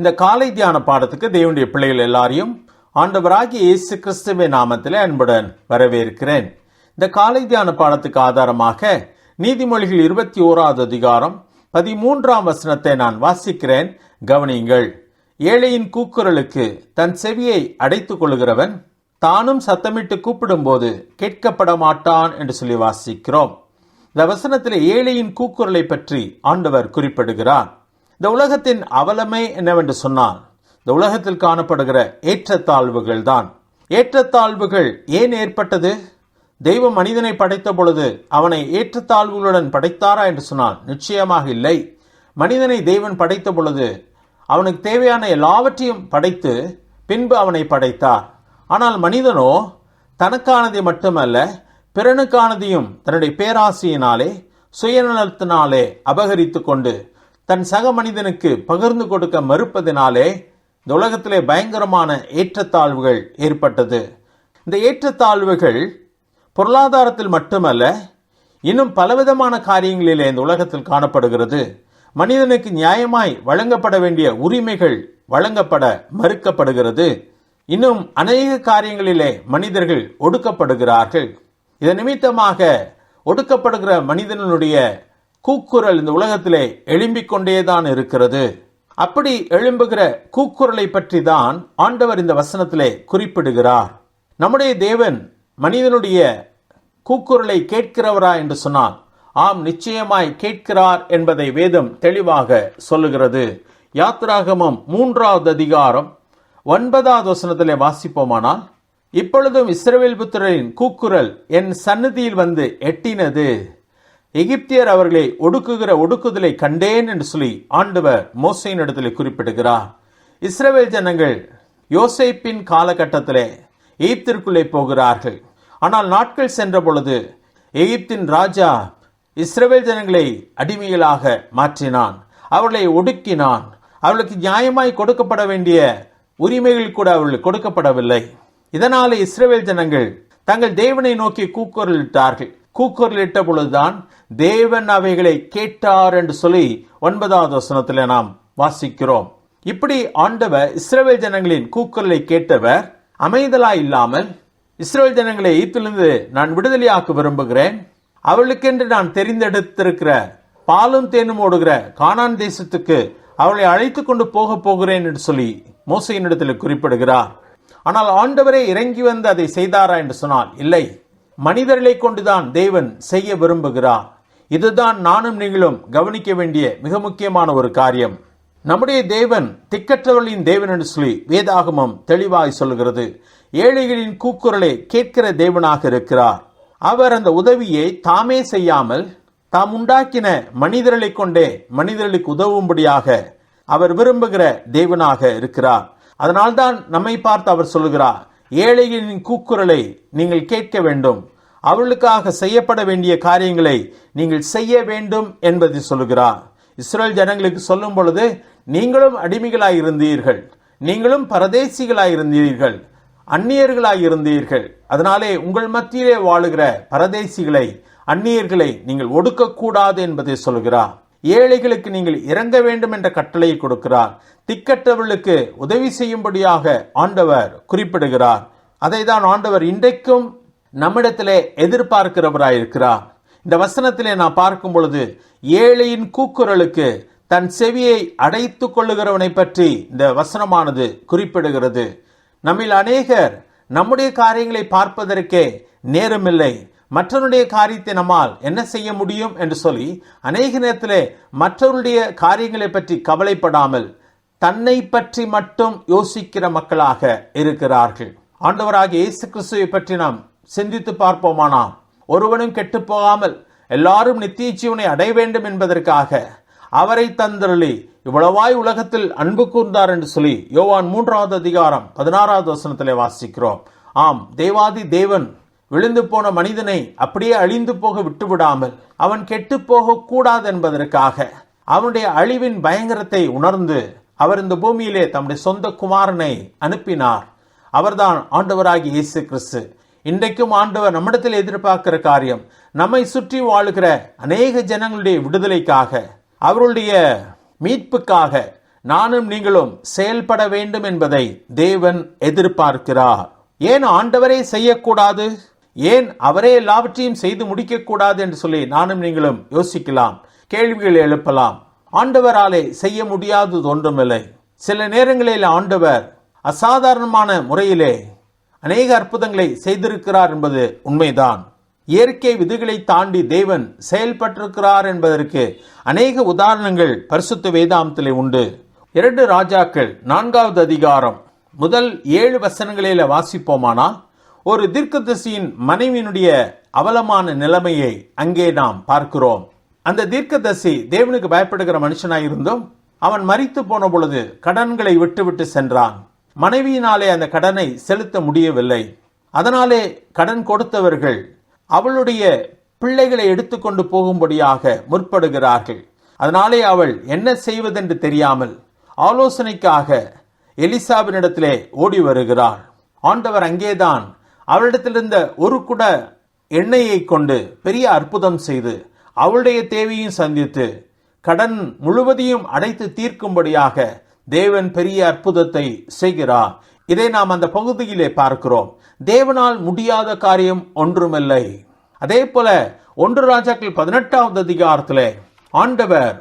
இந்த காலை தியான பாடத்துக்கு தேவனுடைய பிள்ளைகள் எல்லாரையும் ஆண்டவராகிய இயேசு கிறிஸ்துவின் நாமத்தில் அன்புடன் வரவேற்கிறேன். இந்த காலை தியான பாடத்துக்கு ஆதாரமாக நீதிமொழிகள் இருபத்தி ஓராவது அதிகாரம் பதிமூன்றாம் வசனத்தை நான் வாசிக்கிறேன். கவனியுங்கள். ஏழையின் கூக்குரலுக்கு தன் செவியை அடைத்துக் கொள்கிறவன் தானும் சத்தமிட்டு கூப்பிடும்போது கேட்கப்பட மாட்டான் என்று சொல்லி வாசிக்கிறோம். இந்த வசனத்தில் ஏழையின் கூக்குரலை பற்றி ஆண்டவர் குறிப்பிடுகிறார். இந்த உலகத்தின் அவலமே என்னவென்று சொன்னால் இந்த உலகத்தில் காணப்படுகிற ஏற்றத்தாழ்வுகள் தான் ஏற்றத்தாழ்வுகள் ஏன் ஏற்பட்டது? தெய்வம் மனிதனை படைத்த பொழுது அவனை ஏற்றத்தாழ்வுகளுடன் படைத்தாரா என்று சொன்னால் நிச்சயமாக இல்லை. மனிதனை தெய்வன் படைத்த பொழுது அவனுக்கு தேவையான எல்லாவற்றையும் படைத்து பின்பு அவனை படைத்தார். ஆனால் மனிதனோ தனக்கானதை மட்டுமல்ல பிறனுக்கானதையும் தன்னுடைய பேராசையினாலே சுயநலத்தினாலே அபகரித்து கொண்டு தன் சக மனிதனுக்கு பகிர்ந்து கொடுக்க மறுப்பதினாலே இந்த உலகத்திலே பயங்கரமான ஏற்றத்தாழ்வுகள் ஏற்பட்டது. இந்த ஏற்றத்தாழ்வுகள் பொருளாதாரத்தில் மட்டுமல்ல இன்னும் பலவிதமான காரியங்களிலே இந்த உலகத்தில் காணப்படுகிறது. மனிதனுக்கு நியாயமாய் வழங்கப்பட வேண்டிய உரிமைகள் வழங்கப்பட மறுக்கப்படுகிறது. இன்னும் அநேக காரியங்களிலே மனிதர்கள் ஒடுக்கப்படுகிறார்கள். இதன் நிமித்தமாக ஒடுக்கப்படுகிற மனிதனுடைய கூக்குரல் இந்த உலகத்திலே எழும்பிக் கொண்டேதான் இருக்கிறது. அப்படி எழும்புகிற கூக்குரலை பற்றி தான் ஆண்டவர் இந்த வசனத்திலே குறிப்பிடுகிறார். நம்முடைய தேவன் மனிதனுடைய கூக்குரலை கேட்கிறவரா என்று சொன்னால் ஆம் நிச்சயமாய் கேட்கிறார் என்பதை வேதம் தெளிவாக சொல்லுகிறது. யாத்ராகமம் மூன்றாவது அதிகாரம் ஒன்பதாவது வசனத்திலே வாசிப்போமானால் இப்பொழுதும் இஸ்ரவேல் புத்திரரின் கூக்குரல் என் சன்னதியில் வந்து எட்டினது. எகிப்தியர் அவர்களை ஒடுக்குகிற ஒடுக்குதலை கண்டேன் என்று சொல்லி ஆண்டவர் மோசையின் இடத்துல குறிப்பிடுகிறார். இஸ்ரவேல் ஜனங்கள் யோசைப்பின் காலகட்டத்திலே எகிப்திற்குள்ளே போகிறார்கள். ஆனால் நாட்கள் சென்ற பொழுது எகிப்தின் ராஜா இஸ்ரவேல் ஜனங்களை அடிமைகளாக மாற்றினான். அவர்களை ஒடுக்கினான். அவர்களுக்கு நியாயமாய் கொடுக்கப்பட வேண்டிய உரிமைகள் கூட அவர்களுக்கு கொடுக்கப்படவில்லை. இதனாலே இஸ்ரவேல் ஜனங்கள் தங்கள் தேவனை நோக்கி கூக்குரலிட்டார்கள். கூக்குரலிட்ட பொழுதுதான் தேவன் அவைகளை கேட்டார் என்று சொல்லி ஒன்பதாவது வசனத்தில் நாம் வாசிக்கிறோம். இப்படி ஆண்டவர் இஸ்ரவேல் ஜனங்களின் கூக்குரலை கேட்டவர் அமைதலா இல்லாமல் இஸ்ரேல் ஜனங்களை ஈத்திலிருந்து நான் விடுதலையாக்க விரும்புகிறேன். அவளுக்கென்று நான் தெரிந்தெடுத்திருக்கிற பாலும் தேனும் ஓடுகிற கானான் தேசத்துக்கு அவளை அழைத்து கொண்டு போக போகிறேன் என்று சொல்லி மோசையினிடத்தில் குறிப்பிடுகிறார். ஆனால் ஆண்டவரே இறங்கி வந்து அதை செய்தாரா என்று சொன்னால் இல்லை. மனிதர்களை கொண்டுதான் தேவன் செய்ய விரும்புகிறார். இதுதான் நானும் நீங்களும் கவனிக்க வேண்டிய மிக முக்கியமான ஒரு காரியம். நம்முடைய தேவன் திக்கற்றவர்களின் தேவன் என்று சொல்லி வேதாகமம் தெளிவாய் சொல்கிறது ஏழைகளின் கூக்குரலை கேட்கிற தேவனாக இருக்கிறார். அவர் அந்த உதவியை தாமே செய்யாமல் தாம் உண்டாக்கின மனிதர்களை கொண்டே மனிதர்களுக்கு உதவும்படியாக அவர் விரும்புகிற தேவனாக இருக்கிறார். அதனால்தான் நம்மை பார்த்து அவர் சொல்கிறார் ஏழைகளின் கூக்குரலை நீங்கள் கேட்க வேண்டும். அவளுக்காக செய்யப்பட வேண்டிய காரியங்களை நீங்கள் செய்ய வேண்டும் என்பதை சொல்லுகிறார். இஸ்ரேல் ஜனங்களுக்கு சொல்லும் பொழுது நீங்களும் அடிமைகளாய் இருந்தீர்கள் நீங்களும் பரதேசிகளாய் இருந்தீர்கள் அந்நியர்களாய் இருந்தீர்கள் அதனாலே உங்கள் மத்தியிலே வாழுகிற பரதேசிகளை அந்நியர்களை நீங்கள் ஒடுக்கக்கூடாது என்பதை சொல்கிறார் ஏழைகளுக்கு நீங்கள் இறங்க வேண்டும் என்ற கட்டளையை கொடுக்கிறார். திக்கற்றவர்களுக்கு உதவி செய்யும்படியாக ஆண்டவர் குறிப்பிடுகிறார். அதை தான் ஆண்டவர் இன்றைக்கும் நம்மிடத்திலே எதிர்பார்க்கிறவராயிருக்கிறார். இந்த வசனத்திலே நான் பார்க்கும் பொழுது ஏழையின் கூக்குரலுக்கு தன் செவியை அடைத்து கொள்ளுகிறவனை பற்றி இந்த வசனமானது குறிப்பிடுகிறது. நம்மில் அநேகர் நம்முடைய காரியங்களை பார்ப்பதற்கே நேரமில்லை. மற்றவருடைய காரியத்தை நம்மால் என்ன செய்ய முடியும் என்று சொல்லி அநேக நேரத்திலே மற்றவருடைய காரியங்களை பற்றி கவலைப்படாமல் தன்னை பற்றி மட்டும் யோசிக்கிற மக்களாக இருக்கிறார்கள். ஆண்டவராகிய இயேசு கிறிஸ்துவை பற்றி நாம் சிந்தித்து பார்ப்போமானாம். ஒருவனும் கெட்டு போகாமல் எல்லாரும் நித்திய ஜீவனை அடைய வேண்டும் என்பதற்காக அவரை தந்தருளி இவ்வளவாய் உலகத்தில் அன்பு கூர்ந்தார் என்று சொல்லி யோவான் மூன்றாவது அதிகாரம் பதினாறாவது வசனத்திலே வாசிக்கிறோம். ஆம் தேவாதி தேவன் விழுந்து போன மனிதனை அப்படியே அழிந்து போக விட்டுவிடாமல் அவன் கெட்டு போகக்கூடாது என்பதற்காக அவனுடைய அழிவின் பயங்கரத்தை உணர்ந்து அவர் இந்த பூமியிலே தம்முடைய சொந்த குமாரனை அனுப்பினார். அவர்தான் ஆண்டவராகி இயேசு கிறிஸ்து. இன்றைக்கும் ஆண்டவர் நம்மிடத்தில் எதிர்பார்க்கிற காரியம் நம்மை சுற்றி வாழுகிற அநேக ஜனங்களுடைய விடுதலைக்காக அவருடைய மீட்புக்காக நானும் நீங்களும் செயல்பட வேண்டும் என்பதை தேவன் எதிர்பார்க்கிறார். ஏன் ஆண்டவரே செய்யக்கூடாது? ஏன் அவரே எல்லாவற்றையும் செய்து முடிக்கக்கூடாது என்று சொல்லி நானும் நீங்களும் யோசிக்கலாம் கேள்விகள் எழுப்பலாம். ஆண்டவராலே செய்ய முடியாதது ஒன்றுமில்லை. சில நேரங்களில் ஆண்டவர் அசாதாரணமான முறையிலே அநேக அற்புதங்களை செய்திருக்கிறார் என்பது உண்மைதான். இயற்கை விதிகளை தாண்டி தேவன் செயல்பட்டிருக்கிறார் என்பதற்கு அநேக உதாரணங்கள் பரிசுத்த வேதாந்தத்திலே உண்டு. இரண்டு ராஜாக்கள் நான்காவது அதிகாரம் முதல் ஏழு வசனங்களில வாசிப்போமானால் ஒரு தீர்க்கதரிசியின் மனைவியினுடைய அவலமான நிலைமையை அங்கே நாம் பார்க்கிறோம். அந்த தீர்க்கதரிசி தேவனுக்கு பயப்படுகிற மனுஷனாயிருந்தும் அவன் மறித்து போன பொழுது கடன்களை விட்டுவிட்டு சென்றான். மனைவியினாலே அந்த கடனை செலுத்த முடியவில்லை. அதனாலே கடன் கொடுத்தவர்கள் அவளுடைய பிள்ளைகளை எடுத்துக்கொண்டு போகும்படியாக முற்படுகிறார்கள். அதனாலே அவள் என்ன செய்வதென்று தெரியாமல் ஆலோசனைக்காக எலிசாவினிடத்திலே ஓடி வருகிறாள். ஆண்டவர் அங்கேதான் அவளிடத்திலிருந்த ஒரு குட எண்ணெயை கொண்டு பெரிய அற்புதம் செய்து அவளுடைய தேவையும் சந்தித்து கடன் முழுவதையும் அடைத்து தீர்க்கும்படியாக தேவன் பெரிய அற்புதத்தை செய்கிறார். இதை நாம் அந்த பகுதியிலே பார்க்கிறோம். தேவனால் முடியாத காரியம் ஒன்றுமில்லை. அதே போல ஒன்று ராஜாக்கள் பதினெட்டாவது அதிகாரத்திலே ஆண்டவர்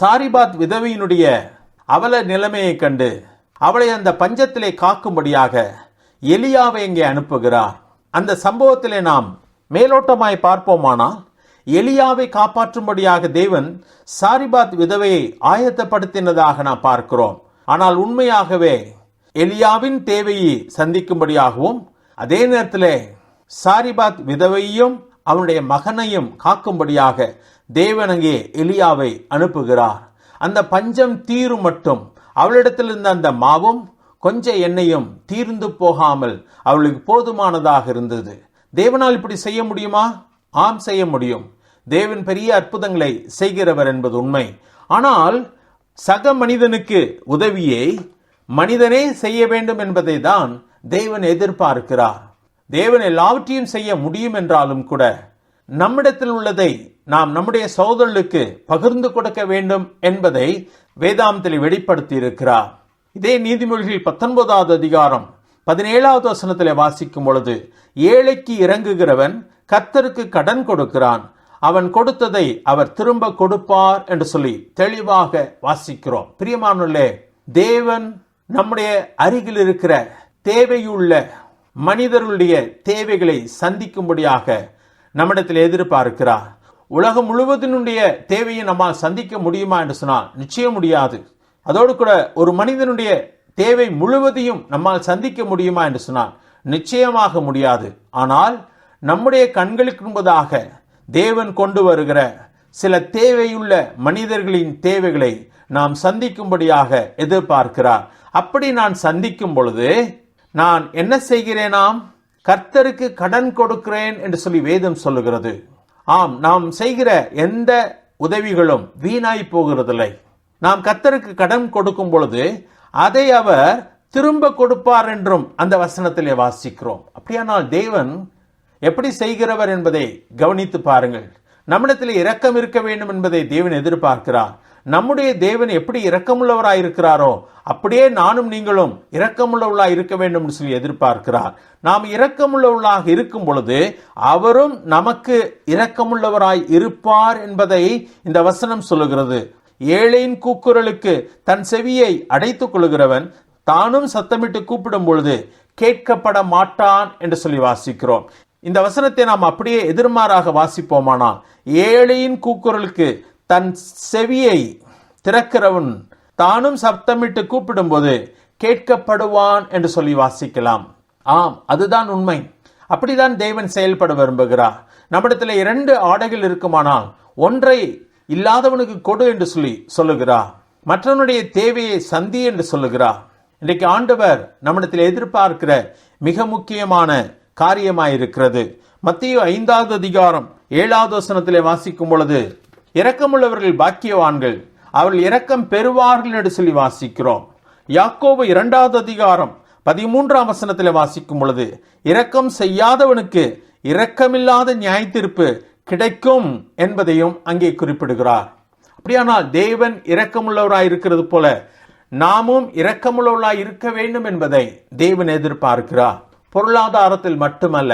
சாரிபாத் விதவையினுடைய அவல நிலைமையை கண்டு அவளை அந்த பஞ்சத்திலே காக்கும்படியாக எலியாவை இங்கே அனுப்புகிறார். அந்த சம்பவத்திலே நாம் மேலோட்டமாய் பார்ப்போமானால் எலியாவை காப்பாற்றும்படியாக தேவன் சாரிபாத் விதவையை ஆயத்தப்படுத்தினதாக நாம் பார்க்கிறோம். ஆனால் உண்மையாகவே எலியாவின் தேவையை சந்திக்கும்படியாகவும் அதே நேரத்தில் சாரிபாத் விதவையும் அவனுடைய மகனையும் காக்கும்படியாக தேவனங்கே எலியாவை அனுப்புகிறார். அந்த பஞ்சம் தீரும் மட்டும் அவளிடத்தில் இருந்த அந்த மாவும் கொஞ்ச எண்ணெயும் தீர்ந்து போகாமல் அவளுக்கு போதுமானதாக இருந்தது. தேவனால் இப்படி செய்ய முடியுமா? ஆம் செய்ய முடியும். தேவன் பெரிய அற்புதங்களை செய்கிறவர் என்பது உண்மை. ஆனால் சக மனிதனுக்கு உதவியை மனிதனே செய்ய வேண்டும் என்பதை தான் தேவன் எதிர்பார்க்கிறார். தேவன் எல்லாவற்றையும் செய்ய முடியும் என்றாலும் கூட நம்மிடத்தில் உள்ளதை நாம் நம்முடைய சோதரர்களுக்கு பகிர்ந்து கொடுக்க வேண்டும் என்பதை வேதாந்தத்தில் வெளிப்படுத்தி இருக்கிறார் இதே நீதிமொழிகள் பத்தொன்பதாவது அதிகாரம் பதினேழாவது வசனத்தில் வாசிக்கும் பொழுது ஏழைக்கு இறங்குகிறவன் கத்தருக்கு கடன் கொடுக்கிறான். அவன் கொடுத்ததை அவர் திரும்ப கொடுப்பார் என்று சொல்லி தெளிவாக வாசிக்கிறோம். பிரியமானுள்ளே தேவன் நம்முடைய அருகில் இருக்கிற தேவையுள்ள மனிதருடைய தேவைகளை சந்திக்கும்படியாக நம்மிடத்தில் எதிர்பார்க்கிறார். உலகம் முழுவதினுடைய தேவையை நம்மால் சந்திக்க முடியுமா என்று சொன்னால் நிச்சயம் முடியாது. அதோடு கூட ஒரு மனிதனுடைய தேவை முழுவதையும் நம்மால் சந்திக்க முடியுமா என்று சொன்னால் நிச்சயமாக முடியாது. ஆனால் நம்முடைய கண்களுக்கு முன்பதாக தேவன் கொண்டு வருகிற சில தேவையுள்ள மனிதர்களின் தேவைகளை நாம் சந்திக்கும்படியாக எதிர்பார்க்கிறார். அப்படி நான் சந்திக்கும் பொழுது நான் என்ன செய்கிறேனாம்? கர்த்தருக்கு கடன் கொடுக்கிறேன் என்று சொல்லி வேதம் சொல்லுகிறது. ஆம் நாம் செய்கிற எந்த உதவிகளும் வீணாய் போகிறதில்லை. நாம் கர்த்தருக்கு கடன் கொடுக்கும் பொழுது அதை அவர் திரும்ப கொடுப்பார் என்றும் அந்த வசனத்திலே வாசிக்கிறோம். அப்படியானால் தேவன் எப்படி செய்கிறவர் என்பதை கவனித்து பாருங்கள். நம்மிடத்தில் இரக்கம் இருக்க வேண்டும் என்பதை தேவன் எதிர்பார்க்கிறார். நம்முடைய தேவன் எப்படி இரக்கமுள்ளவராய் இருக்கிறாரோ அப்படியே நானும் நீங்களும் இரக்கமுள்ளவர்களாய் இருக்க வேண்டும் என்று சொல்லி எதிர்பார்க்கிறார். நாம் இரக்கமுள்ளவர்களாக இருக்கும் பொழுது அவரும் நமக்கு இரக்கமுள்ளவராய் இருப்பார் என்பதை இந்த வசனம் சொல்லுகிறது. ஏழையின் கூக்குரலுக்கு தன் செவியை அடைத்துக் கொள்கிறவன் தானும் சத்தமிட்டு கூப்பிடும் பொழுது கேட்கப்பட மாட்டான் என்று சொல்லி வாசிக்கிறோம். இந்த வசனத்தை நாம் அப்படியே எதிர்மாறாக வாசிப்போமானால் ஏழையின் கூக்குரலுக்கு தன் செவியை திறக்கிறவன் தானும் சப்தமிட்டு கூப்பிடும்போது கேட்கப்படுவான் என்று சொல்லி வாசிக்கலாம். ஆம் அதுதான் உண்மை. அப்படிதான் தேவன் செயல்பட விரும்புகிறார். நம்மிடத்தில் இரண்டு ஆடைகள் இருக்குமானால் ஒன்றை இல்லாதவனுக்கு கொடு என்று சொல்லி சொல்லுகிறார். மற்றவனுடைய தேவையை சந்தி என்று சொல்லுகிறார். இன்றைக்கு ஆண்டவர் நம்மிடத்தில் எதிர்பார்க்கிற மிக முக்கியமான காரியமாயிருக்கிறது. மத்திய ஐந்தாவது அதிகாரம் ஏழாவது வசனத்திலே வாசிக்கும் பொழுது இரக்கமுள்ளவர்கள் பாக்கியவான்கள் அவர்கள் இரக்கம் பெறுவார்கள் என்று சொல்லி வாசிக்கிறோம். யாக்கோபு இரண்டாவது அதிகாரம் பதிமூன்றாம் வசனத்தில் வாசிக்கும் பொழுது இரக்கம் செய்யாதவனுக்கு இரக்கமில்லாத நியாயத்தீர்ப்பு கிடைக்கும் என்பதையும் அங்கே குறிப்பிடுகிறார். அப்படியானால் தேவன் இரக்கமுள்ளவராய் இருக்கிறது போல நாமும் இரக்கமுள்ளவர்களாய் இருக்க வேண்டும் என்பதை தேவன் எதிர்பார்க்கிறார். பொருளாதாரத்தில் மட்டுமல்ல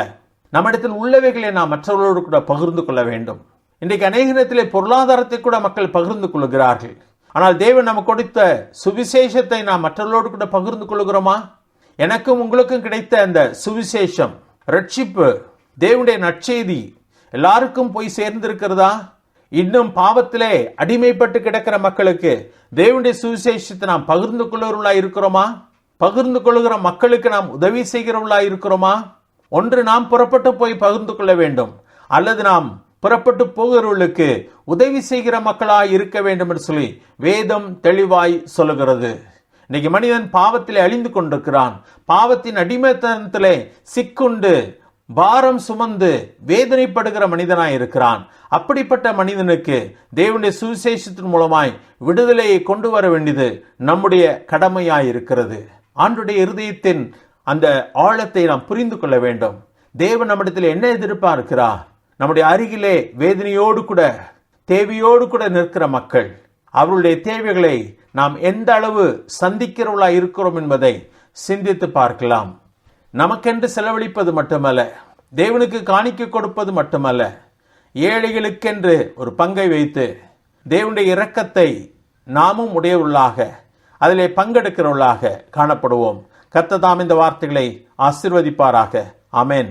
நம்மிடத்தில் உள்ளவைகளை நாம் மற்றவர்களோடு கூட பகிர்ந்து கொள்ள வேண்டும். இன்றைக்கு அநேக நேரத்திலே பொருளாதாரத்தை கூட மக்கள் பகிர்ந்து கொள்கிறார்கள். ஆனால் தேவன் நமக்கு கொடுத்த சுவிசேஷத்தை நாம் மற்றவர்களோடு கூட பகிர்ந்து கொள்கிறோமா? எனக்கும் உங்களுக்கும் கிடைத்த அந்த சுவிசேஷம் ரட்சிப்பு தேவனுடைய நற்செய்தி எல்லாருக்கும் போய் சேர்ந்திருக்கிறதா? இன்னும் பாவத்திலே அடிமைப்பட்டு கிடக்கிற மக்களுக்கு தேவனுடைய சுவிசேஷத்தை நாம் பகிர்ந்து கொள்ளவர்களாக இருக்கிறோமா? பகிர்ந்து கொள்கிற மக்களுக்கு நாம் உதவி செய்கிறவர்களாக இருக்கிறோமா? ஒன்று நாம் புறப்பட்டு போய் பகிர்ந்து கொள்ள வேண்டும். அல்லது நாம் புறப்பட்டு போகிறவர்களுக்கு உதவி செய்கிற மக்களாக இருக்க வேண்டும் என்று சொல்லி வேதம் தெளிவாய் சொல்லுகிறது. இன்னைக்கு மனிதன் பாவத்திலே அழிந்து கொண்டிருக்கிறான். பாவத்தின் அடிமைத்தனத்திலே சிக்குண்டு பாரம் சுமந்து வேதனைப்படுகிற மனிதனாய் இருக்கிறான். அப்படிப்பட்ட மனிதனுக்கு தேவனுடைய சுவிசேஷத்தின் மூலமாய் விடுதலையை கொண்டு வர வேண்டியது நம்முடைய கடமையாய் இருக்கிறது. ஆண்டுடைய இருதயத்தின் அந்த ஆழத்தை நாம் புரிந்து கொள்ள வேண்டும். தேவன் நம்மிடத்தில் என்ன எதிர்பார்க்கிறார்? நம்முடைய அருகிலே வேதனையோடு கூட தேவையோடு கூட நிற்கிற மக்கள் அவருடைய தேவைகளை நாம் எந்த அளவு சந்திக்கிறவர்களா இருக்கிறோம் என்பதை சிந்தித்து பார்க்கலாம். நமக்கென்று செலவழிப்பது மட்டுமல்ல தேவனுக்கு காணிக்க கொடுப்பது மட்டுமல்ல ஏழைகளுக்கென்று ஒரு பங்கை வைத்து தேவனுடைய இரக்கத்தை நாமும் உடையவர்களாக அதிலே பங்கெடுக்கிறவர்களாக காணப்படுவோம். கத்ததாம் இந்த வார்த்தைகளை ஆசிர்வதிப்பாராக. அமேன்